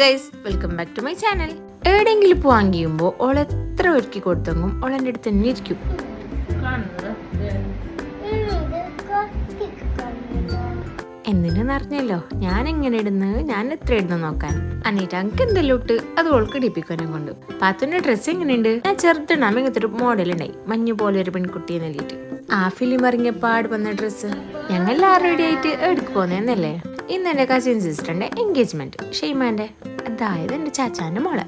Guys welcome back to my channel എവിടെയെങ്കിലും പോവാങ്കിയുമ്പോൾ all എത്ര ഒരുക്കി കൊടുത്തെങ്കും ഓൾ എന്റെ അടുത്ത് തന്നെ ഇരിക്കും. എന്തിനെന്ന് അറിഞ്ഞല്ലോ ഞാൻ എങ്ങനെ ഇടുന്നത്? ഞാൻ എത്ര ഇടുന്നു നോക്കാൻ. അനീറ്റ അങ്ക് എന്തെല്ലാം ഇട്ട് അത് ഓൾക്ക് ഡിപ്പിക്കാനും കൊണ്ട്. പാത്തുവിന്റെ ഡ്രസ്സ് എങ്ങനെയുണ്ട്? ഞാൻ ചെറുതാണ് ഇങ്ങനത്തെ ഒരു മോഡൽ ഉണ്ടായി. മഞ്ഞു പോലെ ഒരു പെൺകുട്ടിയെ നൽകിയിട്ട് ആ ഫിലിം ഇറങ്ങിയപ്പാട് വന്ന ഡ്രസ്സ് ഞങ്ങൾ എല്ലാവരും റെഡി ആയിട്ട് എടുക്ക് പോന്നേന്നല്ലേ ഇന്ന് എന്റെ കസിൻ സിസ്റ്ററിന്റെ എൻഗേജ്മെന്റ് ഷെയ്മാന്റെ അതായത് എന്റെ ചാച്ചാന്റെ മോളെ.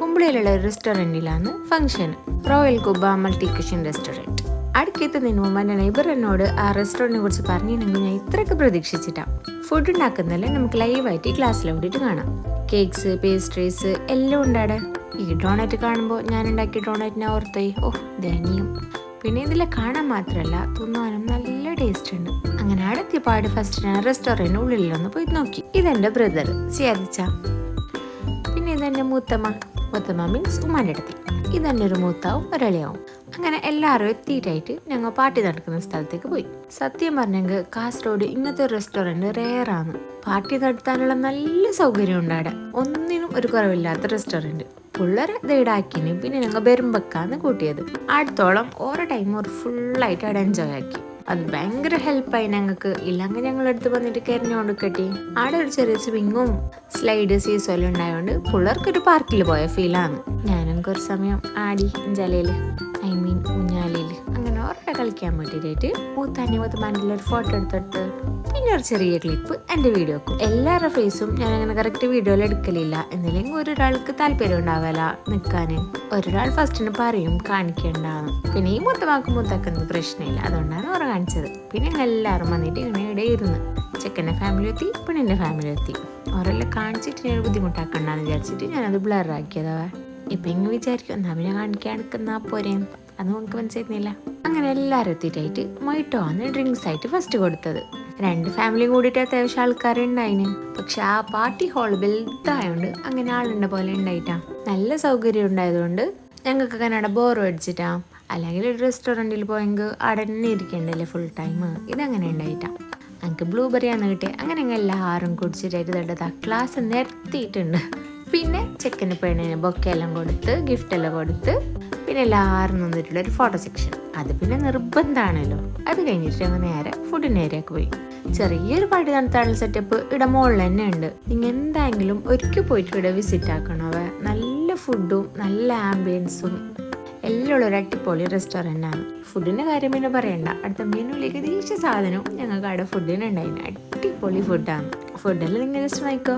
കുമ്പളയിലുള്ള ഒരു റെസ്റ്റോറന്റിലാണ് function royal Kuba multi kitchen restaurant അടുക്കെത്തുന്നതിന് മുമ്പ് എന്റെ നൈബർ എന്നോട് ആ റെസ്റ്റോറന്റിനെ കുറിച്ച് പറഞ്ഞിരുന്നെങ്കിൽ ഞാൻ ഇത്രയൊക്കെ പ്രതീക്ഷിച്ചിട്ടാണ് ഫുഡ് ഉണ്ടാക്കുന്നതല്ലേ നമുക്ക് ലൈവായിട്ട് ഈ ഓടിയിട്ട് കാണാം. കേക്ക്സ് പേസ്ട്രീസ് എല്ലാം ഉണ്ടാടെ ഈ ഡോണറ്റ് കാണുമ്പോൾ ഞാൻ ഉണ്ടാക്കിയ ഡോണറ്റിനെ ഓർത്തേ. ഓ ദയനീയം പിന്നെ ഇതിലെ കാണാൻ മാത്രമല്ല തിന്നാനും നല്ല ടേസ്റ്റ് ഉണ്ട്. അങ്ങനെ അടുത്തിപ്പാട് പാട് ഫസ്റ്റ് ഞാൻ റെസ്റ്റോറന്റിന് ഉള്ളിലൊന്ന് പോയി നോക്കി. ഇതെന്റെ ബ്രദർ ചേർച്ച പിന്നെ ഇതെന്റെ മൂത്തമ്മ. മൂത്തമ്മ മീൻസ് ഉമ്മാന്റെ അടുത്ത്. ഇതെന്നെ ഒരു മൂത്താവും ഒരളിയാവും. അങ്ങനെ എല്ലാവരും എത്തിയിട്ടായിട്ട് ഞങ്ങൾ പാട്ടി നടക്കുന്ന സ്ഥലത്തേക്ക് പോയി. സത്യം പറഞ്ഞെങ്കിൽ കാസർഗോഡ് ഇങ്ങനത്തെ ഒരു റെസ്റ്റോറന്റ് റെയറാണ് പാട്ടി നടത്താനുള്ള നല്ല സൗകര്യം ഉണ്ട് അവിടെ. ഒന്നിനും ഒരു കുറവില്ലാത്ത റെസ്റ്റോറന്റ് പിള്ളേരെ ഇതാക്കിന് പിന്നെ ഞങ്ങൾ ബെരുമ്പക്കാന്ന് കൂട്ടിയത്. അടുത്തോളം ഓരോ ടൈം ഒരു ഫുള്ളായിട്ട് അവിടെ എൻജോയ് ആക്കി. അത് ഭയങ്കര ഹെൽപ്പായി ഞങ്ങൾക്ക് ഇല്ലെങ്കിൽ ഞങ്ങൾ അടുത്ത് വന്നിട്ട് കരഞ്ഞുകൊണ്ട് കെട്ടി അവിടെ ഒരു ചെറിയ സ്വിങ്ങും സ്ലൈഡ് സീസോലും ഉണ്ടായതുകൊണ്ട് ഒരു പാർക്കിൽ പോയ ഫീലാണ് ഞാനും കുറച്ച് സമയം ആടി ജലയിൽ ഐ മീൻ ഊഞ്ഞാലിൽ. അങ്ങനെ ഓരോ കളിക്കാൻ വേണ്ടിയിട്ട് പൂത്താനി പൂത്ത് മണ്ടിലൊരു ഫോട്ടോ എടുത്തെടുത്ത് പിന്നെ ഒരു ചെറിയ ക്ലിപ്പ് എന്റെ വീഡിയോക്കും. എല്ലാവരുടെ ഫേസും ഞാൻ അങ്ങനെ കറക്റ്റ് വീഡിയോയിൽ എടുക്കലില്ല. എന്നില്ലെങ്കിൽ ഒരാൾക്ക് താല്പര്യം ഉണ്ടാവില്ല നിൽക്കാൻ ഒരാൾ ഫസ്റ്റിന് പറയും കാണിക്കേണ്ടാന്ന് പിന്നെ ഈ മുത്തമാക്കും മുത്തക്കുന്നത് പ്രശ്നമില്ല. അതുകൊണ്ടാണ് ഓർ കാണിച്ചത്. പിന്നെ ഞങ്ങൾ എല്ലാവരും വന്നിട്ട് ഇങ്ങനെ ഇവിടെ ഇരുന്ന് ചെക്കന്റെ ഫാമിലി എത്തി പെണ്ണിന്റെ ഫാമിലി എത്തി ഓരെല്ലാം കാണിച്ചിട്ട് ഞാൻ ബുദ്ധിമുട്ടാക്കണ്ടെന്ന് വിചാരിച്ചിട്ട് ഞാനത് ബ്ലറാക്കിയതാ ഇപ്പം ഇങ്ങ് വിചാരിക്കും എന്നാ പിന്നെ കാണിക്കാൻ എടുക്കുന്ന പോരെ. അത് നമുക്ക് മനസ്സിലായിരുന്നില്ല. അങ്ങനെ എല്ലാവരും എത്തിയിട്ടായിട്ട് മൊയിട്ടോ ആണ് ഡ്രിങ്ക്സ് ആയിട്ട് ഫസ്റ്റ് കൊടുത്തത്. രണ്ട് ഫാമിലിയും കൂടിയിട്ട് അത്യാവശ്യം ആൾക്കാരുണ്ടായിന് പക്ഷെ ആ പാർട്ടി ഹാൾ വലുതായതുകൊണ്ട് അങ്ങനെ ആളുണ്ട പോലെ ഉണ്ടായിട്ടാ. നല്ല സൗകര്യം ഉണ്ടായതുകൊണ്ട് ഞങ്ങൾക്ക് കന്നഡ ബോർ അടിച്ചിട്ടാ. അല്ലെങ്കിൽ ഒരു റെസ്റ്റോറന്റിൽ പോയെങ്കിൽ അവിടെ തന്നെ ഇരിക്കണ്ടല്ലേ ഫുൾ ടൈം ഇതങ്ങനെ ഉണ്ടായിട്ടാ. ഞങ്ങൾക്ക് ബ്ലൂബെറിയാണ് കിട്ടിയത് അങ്ങനെ എല്ലാവരും കുടിച്ചിട്ടായിട്ട് തട്ടത് ആ ക്ലാസ് നിരത്തിയിട്ടുണ്ട് പിന്നെ ചെക്കന് പെണ്ണിന് ബൊക്കെല്ലാം കൊടുത്ത് ഗിഫ്റ്റ് എല്ലാം കൊടുത്ത് പിന്നെ എല്ലാവരും നിന്നിട്ടുള്ള ഒരു ഫോട്ടോ സെക്ഷൻ അത് പിന്നെ നിർബന്ധമാണല്ലോ അത് കഴിഞ്ഞിട്ട് ഞങ്ങൾ നേരെ ഫുഡിന്റെ ഏരിയക്ക് പോയി. ചെറിയൊരു പാട്ട് നടത്താനുള്ള സെറ്റപ്പ് ഇവിടെ മുകളിൽ തന്നെ ഉണ്ട്. നിങ്ങൾ എന്തായെങ്കിലും ഒരിക്കൽ പോയിട്ട് ഇവിടെ വിസിറ്റ് ആക്കണവ നല്ല ഫുഡും നല്ല ആംബിയൻസും എല്ലാം ഉള്ള ഒരു അടിപൊളി റെസ്റ്റോറന്റ് ആണ്. ഫുഡിന്റെ കാര്യം പിന്നെ പറയണ്ട. അടുത്ത മീനുള്ളിലേക്ക് ഏകദേശ സാധനവും ഞങ്ങൾക്ക് അവിടെ ഫുഡിന് ഉണ്ടായിരുന്നു അടിപൊളി ഫുഡാണ് ഫുഡെല്ലാം നിങ്ങൾ ജസ്റ്റ് നോക്കോ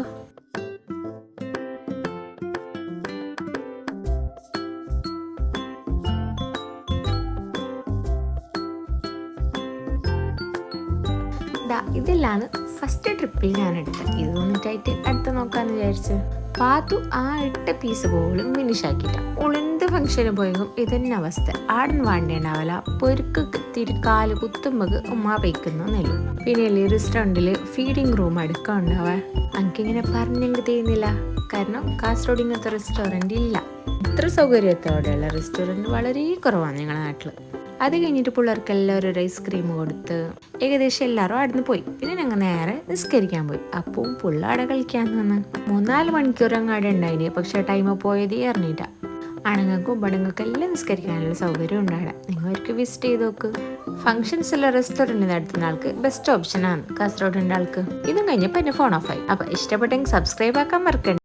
ദാ ഇതെല്ലാം ഫസ്റ്റ് ട്രിപ്പിൽ ഞാൻ എടുത്തത് ഇത് വന്നിട്ടായിട്ട് അടുത്ത് നോക്കാന്ന് വിചാരിച്ച്. പാത്തു ആ ഇട്ട പീസ് പോലും ഫിനിഷ് ആക്കിയിട്ട ഉളിന്ത് ഫംഗ്ഷന് പോയെങ്കിലും ഇതന്നെ അവസ്ഥ. ആടൻ വാണ്ടേണ്ടാവല പൊരുക്ക് തിരുക്കാൽ കുത്തുമ്പക്ക് ഉമ്മ പൈക്കുന്നു നെല്ലു പിന്നെ റെസ്റ്റോറന്റിൽ ഫീഡിങ് റൂം എടുക്കാണ്ടാവ എനിക്കിങ്ങനെ പറഞ്ഞെങ്കിൽ ചെയ്യുന്നില്ല കാരണം കാസർഗോഡ് ഇങ്ങനത്തെ റെസ്റ്റോറന്റ് ഇല്ല. ഇത്ര സൗകര്യത്തോടെയുള്ള റെസ്റ്റോറന്റ് വളരെ കുറവാണ് ഞങ്ങളുടെ നാട്ടിൽ അത് കഴിഞ്ഞിട്ട് പിള്ളേർക്ക് എല്ലാവരും ഒരു ഐസ്ക്രീം കൊടുത്ത് ഏകദേശം എല്ലാവരും അവിടുന്ന് പോയി. പിന്നെ ഞങ്ങൾ നേരെ നിസ്കരിക്കാൻ പോയി. അപ്പവും പുള്ളാടെ കളിക്കാൻ നിന്ന്. മൂന്നാൽ മണിക്കൂർ അങ്ങാടെ ഉണ്ടായിന്. പക്ഷേ ടൈം പോയത് അറിഞ്ഞിട്ട ആണുങ്ങൾക്കും പെണ്ണുങ്ങൾക്കും എല്ലാം നിസ്കരിക്കാനുള്ള സൗകര്യം ഉണ്ടാടെ നിങ്ങൾ അവർക്ക് വിസിറ്റ് ചെയ്ത് നോക്ക്. ഫംഗ്ഷൻസ് ഉള്ള റെസ്റ്റോറന്റ് നടത്തുന്ന ആൾക്ക് ബെസ്റ്റ് ഓപ്ഷനാണ് കാസർഗോഡിന്റെ ആൾക്ക്. ഇതും കഴിഞ്ഞപ്പോൾ എന്റെ ഫോൺ ഓഫായി അപ്പോൾ ഇഷ്ടപ്പെട്ടെങ്കിൽ സബ്സ്ക്രൈബ് ആക്കാൻ മറക്കണ്ട.